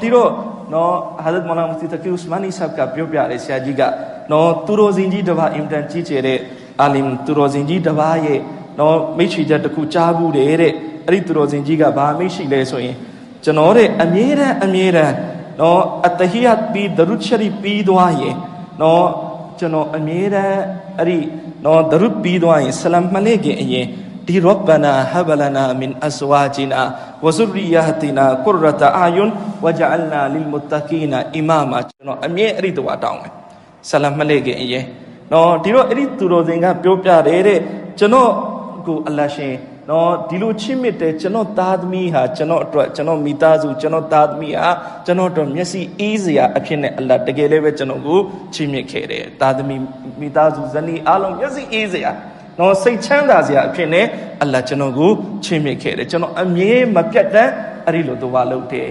ဒီတော့နော်ဟာဇတ်မောလာမစီတကီဥစမာနီဆပ်ကပြောပြတယ်ဆရာကြီးကနော်သူတော်စင်ကြီးတစ်ပါးအင်တန်ကြီးကျယ်တဲ့အာလင်သူတော်စင်ကြီးတစ်ပါးရဲ့နော်မိတ်ဆွေချက်တစ်ခုကြားဘူးတယ်တဲ့အဲ့ဒီသူတော်စင်ကြီးကဘာမိတ်ရှိလဲဆိုရင်ကျွန်တော်တဲ့အမြဲတမ်းအမြဲတမ်းနော်အတဟီယတ်ပြီးဒရုတ်ရှရီပြီးသွားရင်နော်ကျွန်တော်အမြဲတမ်းအဲ့ဒီနော်ဒရုတ်ပြီးသွားရင်ဆလမ်မလေးခင်အရင် ဒီရဘနာဟဘလနာမင်အဇဝါဂျီနာဝဇူရီယာတီနာကုရတအာယွန်ဝဂျအလနာလီလ်မုတကီနာအီမာမာကျွန်တော်အမြဲအဲ့ဒီတော့တောင်းတယ်ဆလမ်မလေးခင်အရင်နော်ဒီတော့အဲ့ဒီသူတော်စင်ကပြောပြတယ်တဲ့ကျွန်တော်ကိုအလရှင်နော်ဒီလိုချစ်မြတ်တဲ့ကျွန်တော်သားသမီးဟာကျွန်တော်အတွက်ကျွန်တော်မိသားစုကျွန်တော်သားသမီးဟာကျွန်တော်တို့မျက်စိအေးစရာအဖြစ်နဲ့အလတ်တကယ်လည်းပဲကျွန်တော်ကိုချစ်မြတ်ခဲ့တယ်သားသမီးမိသားစုဇနီးအားလုံးမျက်စိအေးစရာ နော်စိတ်ချမ်းသာစရာအဖြစ်နဲ့အလတ်ကျွန်တော်ကိုချစ်မြတ်ခဲ့တယ်ကျွန်တော်အမြဲမပြတ်တမ်းအဲ့ဒီလိုသွားလုပ်တယ်